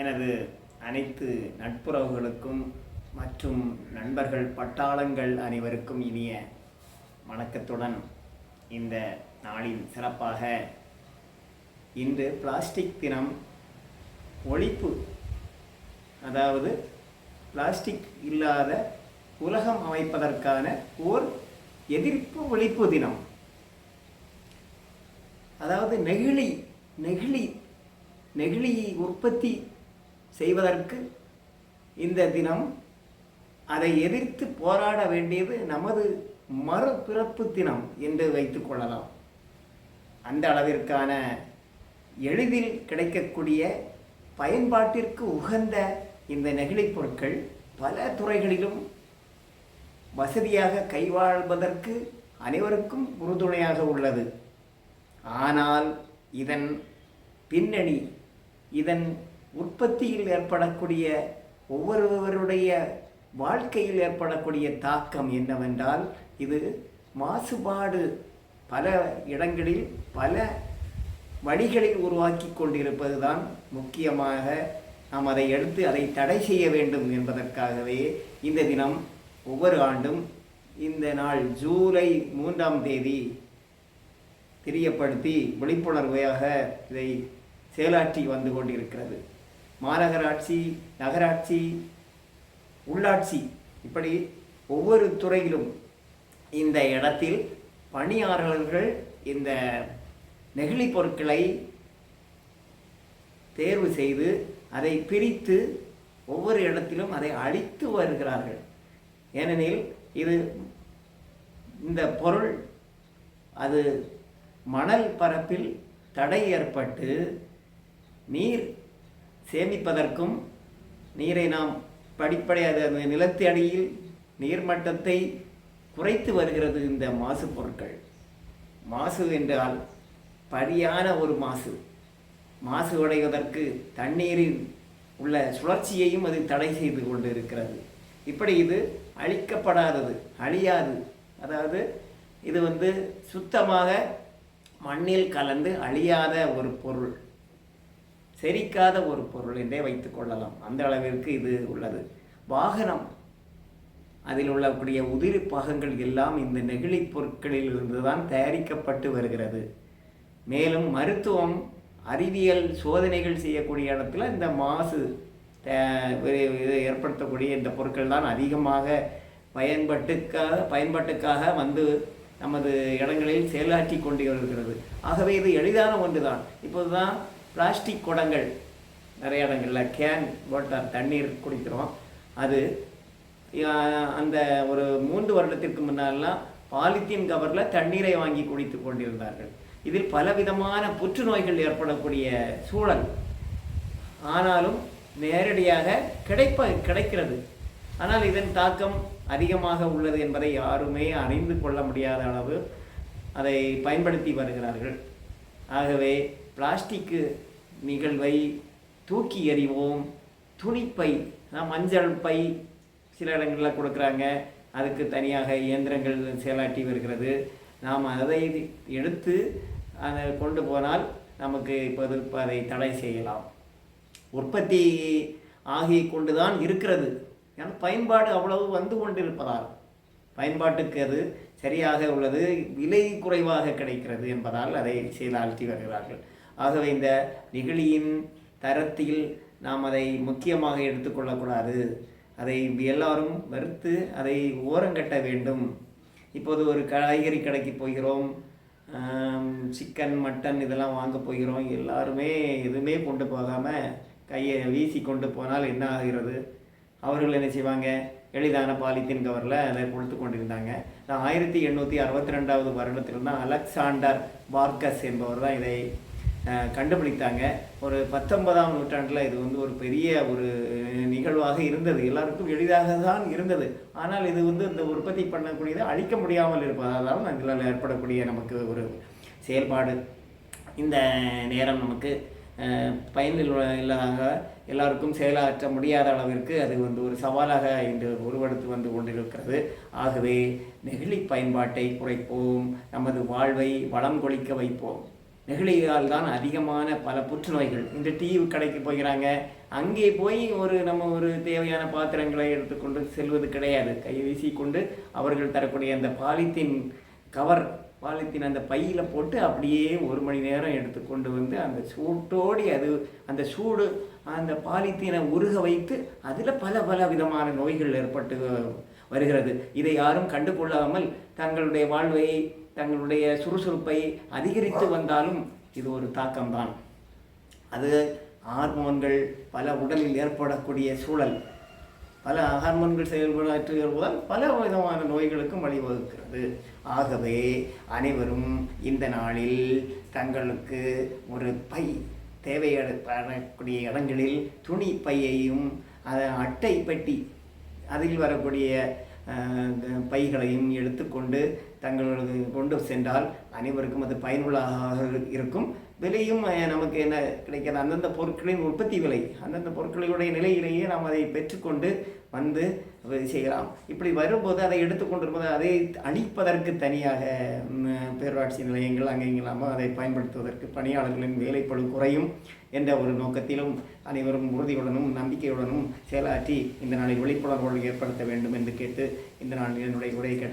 எனது அனைத்து நட்புறவுகளுக்கும் மற்றும் நண்பர்கள் பட்டாளங்கள் அனைவருக்கும் இனிய வணக்கத்துடன் இந்த நாளின் சிறப்பாக இன்று பிளாஸ்டிக் தினம் ஒழிப்பு. அதாவது பிளாஸ்டிக் இல்லாத உலகம் அமைப்பதற்கான ஓர் எதிர்ப்பு ஒழிப்பு தினம். அதாவது நெகிழி நெகிழி நெகிழி உற்பத்தி செய்வதற்கு இந்த தினம் அதை எதிர்த்து போராட வேண்டியது நமது மறுபிறப்பு தினம் என்று வைத்துக் கொள்ளலாம். அந்த அளவிற்கான எளிதில் கிடைக்கக்கூடிய பயன்பாட்டிற்கு உகந்த இந்த நெகிழிப் பொருட்கள் பல துறைகளிலும் வசதியாக கைவாழ்வதற்கு அனைவருக்கும் உறுதுணையாக உள்ளது. ஆனால் இதன் பின்னணி இதன் உற்பத்தியில் ஏற்படக்கூடிய ஒவ்வொருவருடைய வாழ்க்கையில் ஏற்படக்கூடிய தாக்கம் என்னவென்றால் இது மாசுபாடு பல இடங்களில் பல வழிகளில் உருவாக்கி கொண்டிருப்பது தான் முக்கியமாக நாம் அதை எடுத்து அதை தடை செய்ய வேண்டும் என்பதற்காகவே இந்த தினம் ஒவ்வொரு ஆண்டும் இந்த நாள் ஜூலை மூன்றாம் தேதி தெரியப்படுத்தி விழிப்புணர்வையாக இதை செயலாற்றி வந்து கொண்டிருக்கிறது. மாநகராட்சி நகராட்சி உள்ளாட்சி இப்படி ஒவ்வொரு துறையிலும் இந்த இடத்தில் பணியாளர்கள் இந்த நெகிழி பொருட்களை தேர்வு செய்து அதை பிரித்து ஒவ்வொரு இடத்திலும் அதை அழித்து வருகிறார்கள். ஏனெனில் இது இந்த பொருள் அது மணல் பரப்பில் தடை ஏற்பட்டு நீர் சேமிப்பதற்கும் நீரை நாம் படிப்படையாக அந்த நிலத்து அடியில் நீர்மட்டத்தை குறைத்து வருகிறது இந்த மாசு பொருட்கள். மாசு என்றால் படியான ஒரு மாசு. மாசு அடைவதற்கு தண்ணீரில் உள்ள சுழற்சியையும் அது தடை செய்து கொண்டு இருக்கிறது இப்படி இது அழிக்கப்படாதது அழியாது. அதாவது இது வந்து சுத்தமாக மண்ணில் கலந்து அழியாத ஒரு பொருள். செரிக்காத ஒரு பொருள் என்றே வைத்துக் கொள்ளலாம். அந்த அளவிற்கு இது உள்ளது. வாகனம். அதில் உள்ளக்கூடிய உதிரி பாகங்கள் எல்லாம் இந்த நெகிழி பொருட்களில் இருந்துதான் தயாரிக்கப்பட்டு வருகிறது. மேலும் மருத்துவம் அறிவியல் சோதனைகள் செய்யக்கூடிய இடத்துல இந்த மாசு இது- ஏற்படுத்தக்கூடிய இந்த பொருட்கள் தான் அதிகமாக பயன்பட்டுக்காக பயன்பாட்டுக்காக வந்து நமது இடங்களில் செயலாற்றி கொண்டு வருகிறது. ஆகவே இது எளிதான ஒன்று தான் இப்போது தான் பிளாஸ்டிக் குடங்கள் நிறைய இடங்களில் கேன் வாட்டர் தண்ணீர் குடிக்கிறோம். அது அந்த ஒரு மூன்று வருடத்திற்கு முன்னாலாம் பாலித்தீன் கவரில் தண்ணீரை வாங்கி குடித்து கொண்டிருந்தார்கள். இதில் பலவிதமான புற்றுநோய்கள் ஏற்படக்கூடிய சூழல். ஆனாலும் நேரடியாக கிடைப்ப கிடைக்கிறது. ஆனால் இதன் தாக்கம் அதிகமாக உள்ளது என்பதை யாருமே அறிந்து கொள்ள முடியாத அளவு அதை பயன்படுத்தி வருகிறார்கள். ஆகவே பிளாஸ்டிக்கு நிகழ்வை தூக்கி எறிவோம். துணிப்பை மஞ்சள் பை சில இடங்களில் கொடுக்குறாங்க. அதுக்கு தனியாக இயந்திரங்கள் செயலாட்டி வருகிறது. நாம் அதை எடுத்து அதை கொண்டு போனால் நமக்கு இப்போது இப்போ அதை தடை செய்யலாம். உற்பத்தி ஆகி கொண்டுதான் இருக்கிறது. ஏன்னா பயன்பாடு அவ்வளவு வந்து கொண்டிருப்பதால் பயன்பாட்டுக்கு அது சரியாக உள்ளது விலை குறைவாக கிடைக்கிறது என்பதால் அதை செயலாற்றி வருகிறார்கள். ஆகவே இந்த நெகிழியின் தரத்தில் நாம் அதை முக்கியமாக எடுத்துக்கொள்ளக்கூடாது அதை எல்லாரும் வெறுத்து அதை ஓரங்கட்ட வேண்டும். இப்போது ஒரு காய்கறி கடைக்கு போகிறோம். சிக்கன் மட்டன் இதெல்லாம் வாங்க போகிறோம். எல்லாருமே எதுவுமே கொண்டு போகாமல் கையை வீசி கொண்டு போனால் என்ன ஆகிறது? அவர்கள் என்ன செய்வாங்க? எளிதான பாலித்தீன் கவரில் அதை கொடுத்து கொண்டிருந்தாங்க. நான் ஆயிரத்தி எண்ணூற்றி அறுபத்தி ரெண்டாவது வருடத்தில் தான் அலெக்சாண்டர் பார்க்கஸ் என்பவர் தான் இதை கண்டுபிடித்தாங்க. ஒரு பத்தொன்பதாம் நூற்றாண்டில் இது வந்து ஒரு பெரிய ஒரு நிகழ்வாக இருந்தது. எல்லாருக்கும் எளிதாக தான் இருந்தது. ஆனால் இது வந்து இந்த உற்பத்தி பண்ணக்கூடியதை அழிக்க முடியாமல் இருப்பதால் இதில் ஏற்படக்கூடிய நமக்கு ஒரு செயல்பாடு. இந்த நேரம் நமக்கு பயனில் இல்லாத எல்லாருக்கும் செயலாற்ற முடியாத அளவிற்கு அது வந்து ஒரு சவாலாக இன்று உருவெடுத்து வந்து கொண்டிருக்கிறது. ஆகவே நெகிழி பயன்பாட்டை குறைப்போம். நமது வாழ்வை வளம் கொளிக்க வைப்போம். நெகிழியால் தான் அதிகமான பல புற்றுநோய்கள். இந்த டீ கடைக்கு போகிறாங்க அங்கே போய் ஒரு நம்ம ஒரு தேவையான பாத்திரங்களை எடுத்துக்கொண்டு செல்வது கிடையாது. கை வீசிக்கொண்டு அவர்கள் தரக்கூடிய அந்த பாலித்தீன் கவர் பாலித்தீன் அந்த பையில் போட்டு அப்படியே ஒரு மணி நேரம் எடுத்துக்கொண்டு வந்து அந்த சூட்டோடி அது அந்த சூடு அந்த பாலித்தீனை உருக வைத்து அதில் பல பல விதமான நோய்கள் ஏற்பட்டு வருகிறது. இதை யாரும் கண்டுகொள்ளாமல் தங்களுடைய வாழ்வை தங்களுடைய சுறுசுறுப்பை அதிகரித்து வந்தாலும் இது ஒரு தாக்கம்தான். அது ஹார்மோன்கள் பல உடலில் ஏற்படக்கூடிய சூழல். பல ஹார்மோன்கள் செயல்படுவதால் பல விதமான நோய்களுக்கும் வழிவகுக்கிறது. ஆகவே அனைவரும் இந்த நாளில் தங்களுக்கு ஒரு பை தேவையடக்கூடிய இடங்களில் துணி பையையும் அதை அட்டை பெட்டி அதில் வரக்கூடிய பைகளையும் எடுத்துக்கொண்டு தங்களது கொண்டு சென்றால் அனைவருக்கும் அது பயனுள்ளதாக இருக்கும். விலையும் நமக்கு என்ன கிடைக்கிறது? அந்தந்த பொருட்களின் உற்பத்தி விலை அந்தந்த பொருட்களுடைய நிலையிலேயே நாம் அதை பெற்றுக்கொண்டு வந்து செய்யலாம். இப்படி வரும்போது அதை எடுத்துக்கொண்டிருப்பது அதை அழிப்பதற்கு தனியாக பேரூராட்சி நிலையங்கள் அங்கே இங்கெல்லாமல் அதை பயன்படுத்துவதற்கு பணியாளர்களின் வேலைப்பழு குறையும் என்ற ஒரு நோக்கத்திலும் அனைவரும் உறுதியுடனும் நம்பிக்கையுடனும் செயலாற்றி இந்த நாளில் விழிப்புணர்வுகள் ஏற்படுத்த வேண்டும் என்று கேட்டு இந்த நாளில் என்னுடைய உரையை கேட்ட